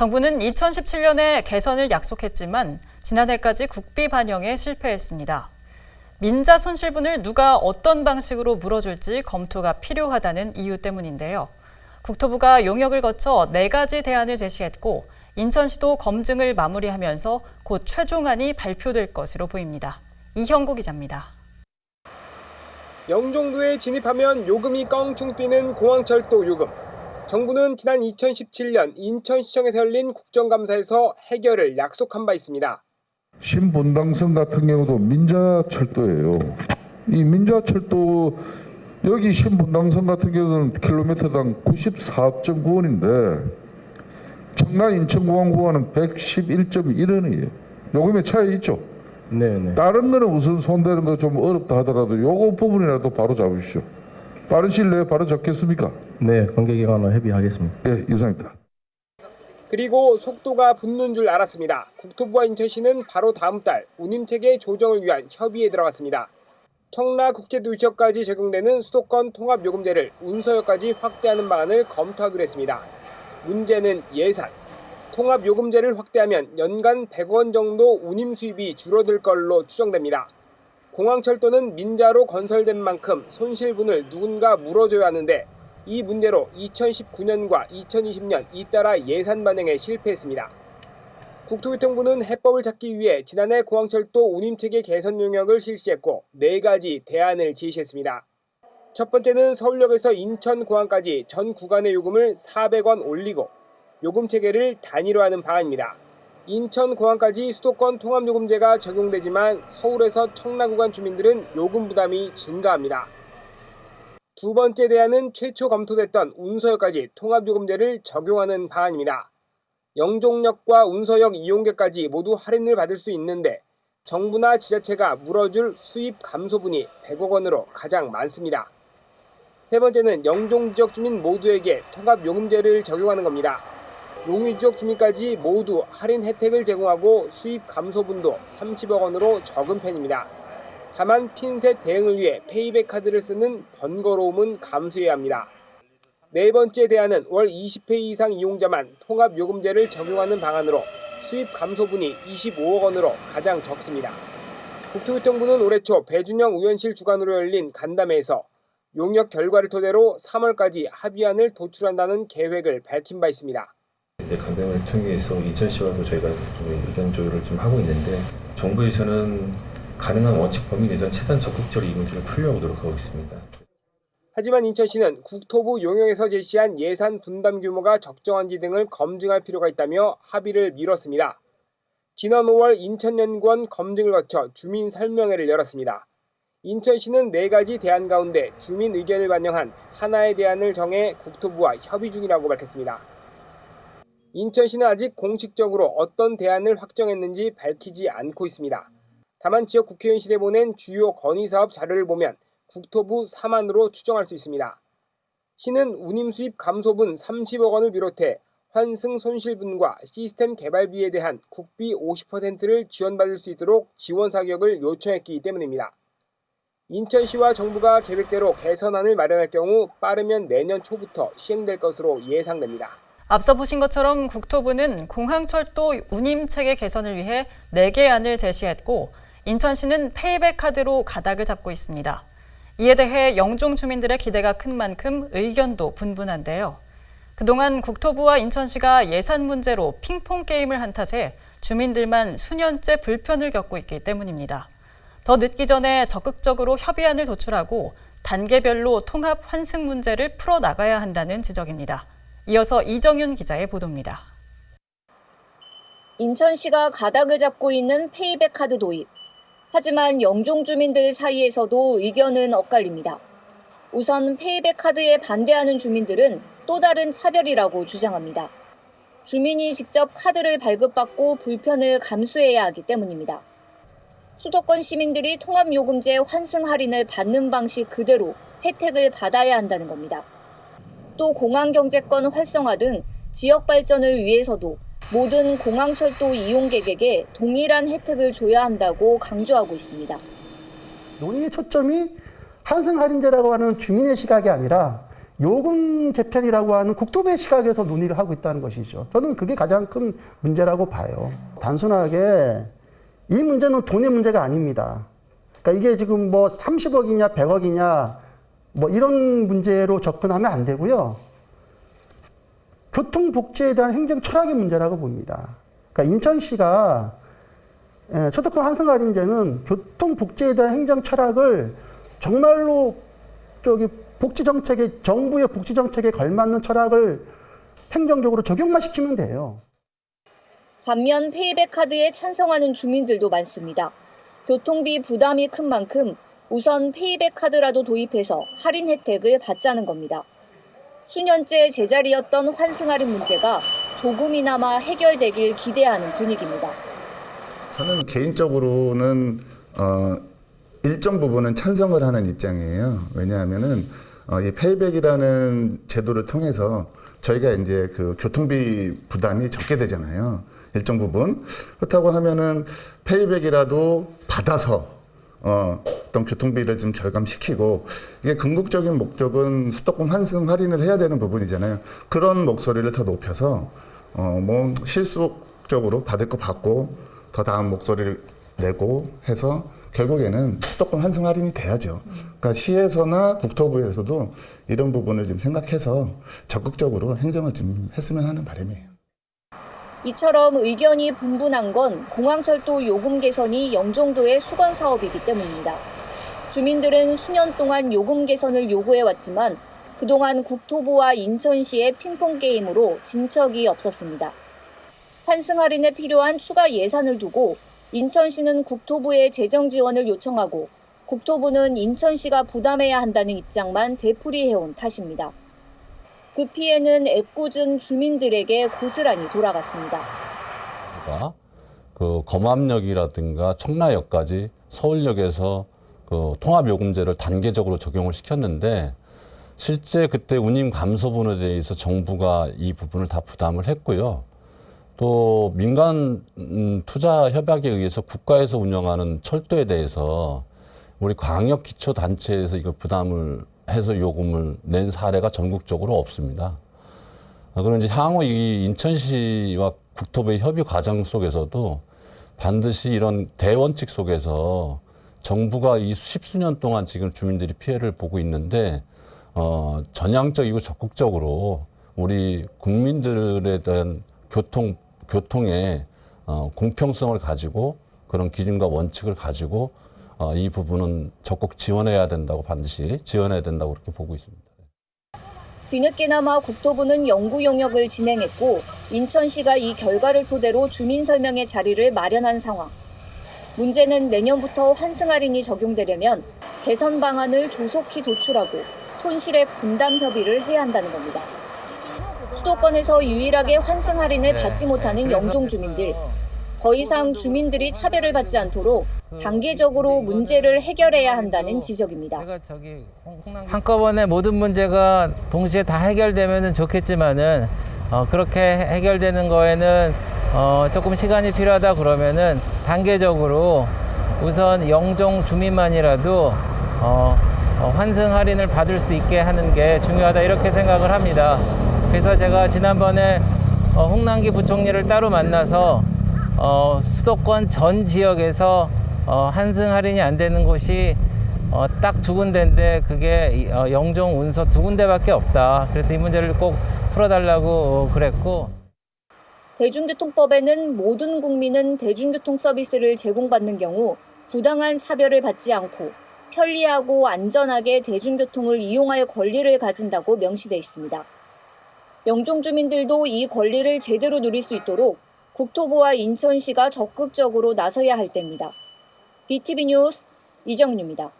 정부는 2017년에 개선을 약속했지만 지난해까지 국비 반영에 실패했습니다. 민자 손실분을 누가 어떤 방식으로 물어줄지 검토가 필요하다는 이유 때문인데요. 국토부가 용역을 거쳐 네 가지 대안을 제시했고 인천시도 검증을 마무리하면서 곧 최종안이 발표될 것으로 보입니다. 이형구 기자입니다. 영종도에 진입하면 요금이 껑충 뛰는 공항철도 요금. 정부는 지난 2017년 인천시청에서 열린 국정감사에서 해결을 약속한 바 있습니다. 신분당선 같은 경우도 민자철도예요. 이 민자철도 여기 신분당선 같은 경우는 킬로미터당 94.9원인데 청라 인천공항 구간은 111.1원이에요. 요금의 차이 있죠. 네네. 다른 거는 우선 손대는 거 좀 어렵다 하더라도 요거 부분이라도 바로 잡으십시오. 빠른 시일 내에 바로 잡겠습니까? 네, 관계 기관으로 협의하겠습니다. 예, 이상입니다. 그리고 속도가 붙는 줄 알았습니다. 국토부와 인천시는 바로 다음 달 운임체계 조정을 위한 협의에 들어갔습니다. 청라 국제도시역까지 적용되는 수도권 통합요금제를 운서역까지 확대하는 방안을 검토하기로 했습니다. 문제는 예산. 통합요금제를 확대하면 연간 100원 정도 운임 수입이 줄어들 걸로 추정됩니다. 공항철도는 민자로 건설된 만큼 손실분을 누군가 물어줘야 하는데 이 문제로 2019년과 2020년 잇따라 예산 반영에 실패했습니다. 국토교통부는 해법을 찾기 위해 지난해 공항철도 운임체계 개선 용역을 실시했고 네 가지 대안을 제시했습니다. 첫 번째는 서울역에서 인천공항까지 전 구간의 요금을 400원 올리고 요금 체계를 단일화하는 방안입니다. 인천 공항까지 수도권 통합요금제가 적용되지만 서울에서 청라 구간 주민들은 요금 부담이 증가합니다. 두 번째 대안은 최초 검토됐던 운서역까지 통합요금제를 적용하는 방안입니다. 영종역과 운서역 이용객까지 모두 할인을 받을 수 있는데 정부나 지자체가 물어줄 수입 감소분이 100억 원으로 가장 많습니다. 세 번째는 영종 지역 주민 모두에게 통합요금제를 적용하는 겁니다. 용유 지역 주민까지 모두 할인 혜택을 제공하고 수입 감소분도 30억 원으로 적은 편입니다. 다만 핀셋 대응을 위해 페이백 카드를 쓰는 번거로움은 감수해야 합니다. 네 번째 대안은 월 20회 이상 이용자만 통합 요금제를 적용하는 방안으로 수입 감소분이 25억 원으로 가장 적습니다. 국토교통부는 올해 초 배준영 의원실 주관으로 열린 간담회에서 용역 결과를 토대로 3월까지 합의안을 도출한다는 계획을 밝힌 바 있습니다. 네, 강당을 통해서 인천시와도 저희가 좀 의견 조율을 좀 하고 있는데 정부에서는 가능한 원칙 범위 내에서 최대한 적극적으로 이 문제를 풀려고 노력하고 있습니다. 하지만 인천시는 국토부 용역에서 제시한 예산 분담 규모가 적정한지 등을 검증할 필요가 있다며 합의를 미뤘습니다. 지난 5월 인천연구원 검증을 거쳐 주민 설명회를 열었습니다. 인천시는 네 가지 대안 가운데 주민 의견을 반영한 하나의 대안을 정해 국토부와 협의 중이라고 밝혔습니다. 인천시는 아직 공식적으로 어떤 대안을 확정했는지 밝히지 않고 있습니다. 다만 지역 국회의원실에 보낸 주요 건의사업 자료를 보면 국토부 3안으로 추정할 수 있습니다. 시는 운임 수입 감소분 30억 원을 비롯해 환승 손실분과 시스템 개발비에 대한 국비 50%를 지원받을 수 있도록 지원 사격을 요청했기 때문입니다. 인천시와 정부가 계획대로 개선안을 마련할 경우 빠르면 내년 초부터 시행될 것으로 예상됩니다. 앞서 보신 것처럼 국토부는 공항철도 운임 체계 개선을 위해 4개 안을 제시했고 인천시는 페이백 카드로 가닥을 잡고 있습니다. 이에 대해 영종 주민들의 기대가 큰 만큼 의견도 분분한데요. 그동안 국토부와 인천시가 예산 문제로 핑퐁 게임을 한 탓에 주민들만 수년째 불편을 겪고 있기 때문입니다. 더 늦기 전에 적극적으로 협의안을 도출하고 단계별로 통합 환승 문제를 풀어 나가야 한다는 지적입니다. 이어서 이정윤 기자의 보도입니다. 인천시가 가닥을 잡고 있는 페이백 카드 도입. 하지만 영종 주민들 사이에서도 의견은 엇갈립니다. 우선 페이백 카드에 반대하는 주민들은 또 다른 차별이라고 주장합니다. 주민이 직접 카드를 발급받고 불편을 감수해야 하기 때문입니다. 수도권 시민들이 통합요금제 환승 할인을 받는 방식 그대로 혜택을 받아야 한다는 겁니다. 또 공항경제권 활성화 등 지역 발전을 위해서도 모든 공항철도 이용객에게 동일한 혜택을 줘야 한다고 강조하고 있습니다. 논의의 초점이 환승 할인제라고 하는 주민의 시각이 아니라 요금 개편이라고 하는 국토부의 시각에서 논의를 하고 있다는 것이죠. 저는 그게 가장 큰 문제라고 봐요. 단순하게 이 문제는 돈의 문제가 아닙니다. 그러니까 이게 지금 뭐 30억이냐 100억이냐 뭐 이런 문제로 접근하면 안 되고요. 교통복지에 대한 행정 철학의 문제라고 봅니다. 그러니까 인천시가 예, 초특권 환승 할인제는 교통복지에 대한 행정 철학을 정말로 저기 복지 정책에 정부의 복지 정책에 걸맞는 철학을 행정적으로 적용만 시키면 돼요. 반면 페이백 카드에 찬성하는 주민들도 많습니다. 교통비 부담이 큰 만큼 우선 페이백 카드라도 도입해서 할인 혜택을 받자는 겁니다. 수년째 제자리였던 환승 할인 문제가 조금이나마 해결되길 기대하는 분위기입니다. 저는 개인적으로는 어, 일정 부분은 찬성을 하는 입장이에요. 왜냐하면은 어, 이 페이백이라는 제도를 통해서 저희가 이제 그 교통비 부담이 적게 되잖아요. 일정 부분 그렇다고 하면은 페이백이라도 받아서 어, 어떤 교통비를 좀 절감시키고 이게 궁극적인 목적은 수도권 환승 할인을 해야 되는 부분이잖아요. 그런 목소리를 더 높여서 어, 뭐 실속적으로 받을 거 받고 더 다음 목소리를 내고 해서 결국에는 수도권 환승 할인이 돼야죠. 그러니까 시에서나 국토부에서도 이런 부분을 좀 생각해서 적극적으로 행정을 좀 했으면 하는 바람이에요. 이처럼 의견이 분분한 건 공항철도 요금 개선이 영종도의 수건 사업이기 때문입니다. 주민들은 수년 동안 요금 개선을 요구해왔지만 그동안 국토부와 인천시의 핑퐁 게임으로 진척이 없었습니다. 환승 할인에 필요한 추가 예산을 두고 인천시는 국토부에 재정 지원을 요청하고 국토부는 인천시가 부담해야 한다는 입장만 되풀이해온 탓입니다. 그 피해는 애꿎은 주민들에게 고스란히 돌아갔습니다. 가그 검암역이라든가 청라역까지 서울역에서 그 통합요금제를 단계적으로 적용을 시켰는데 실제 그때 운임 감소분에 대해서 정부가 이 부분을 다 부담을 했고요. 또 민간 음, 투자 협약에 의해서 국가에서 운영하는 철도에 대해서 우리 광역 기초 단체에서 이걸 부담을 해서 요금을 낸 사례가 전국적으로 없습니다. 아, 이제 향후 이 인천시와 국토부의 협의 과정 속에서도 반드시 이런 대원칙 속에서 정부가 이 십수년 동안 지금 주민들이 피해를 보고 있는데 어, 전향적이고 적극적으로 우리 국민들에 대한 교통 교통의 어, 공평성을 가지고 그런 기준과 원칙을 가지고 어, 이 부분은 적극 지원해야 된다고 반드시 지원해야 된다고 그렇게 보고 있습니다. 뒤늦게나마 국토부는 연구 용역을 진행했고 인천시가 이 결과를 토대로 주민 설명의 자리를 마련한 상황. 문제는 내년부터 환승 할인이 적용되려면 개선 방안을 조속히 도출하고 손실액 분담 협의를 해야 한다는 겁니다. 수도권에서 유일하게 환승 할인을 받지 못하는 영종 주민들. 더 이상 주민들이 차별을 받지 않도록 단계적으로 문제를 해결해야 한다는 지적입니다. 한꺼번에 모든 문제가 동시에 다 해결되면 좋겠지만은 어, 그렇게 해결되는 거에는 어, 조금 시간이 필요하다 그러면은 단계적으로 우선 영종 주민만이라도 어, 어, 환승 할인을 받을 수 있게 하는 게 중요하다 이렇게 생각을 합니다. 그래서 제가 지난번에 어, 홍남기 부총리를 따로 만나서 어, 수도권 전 지역에서 어, 환승 할인이 안 되는 곳이 어, 딱 두 군데인데 그게 이- 어, 영종, 운서 두 군데밖에 없다. 그래서 이 문제를 꼭 풀어달라고 어, 그랬고. 대중교통법에는 모든 국민은 대중교통 서비스를 제공받는 경우 부당한 차별을 받지 않고 편리하고 안전하게 대중교통을 이용할 권리를 가진다고 명시돼 있습니다. 영종 주민들도 이 권리를 제대로 누릴 수 있도록 국토부와 인천시가 적극적으로 나서야 할 때입니다. BTV 뉴스 이정윤입니다.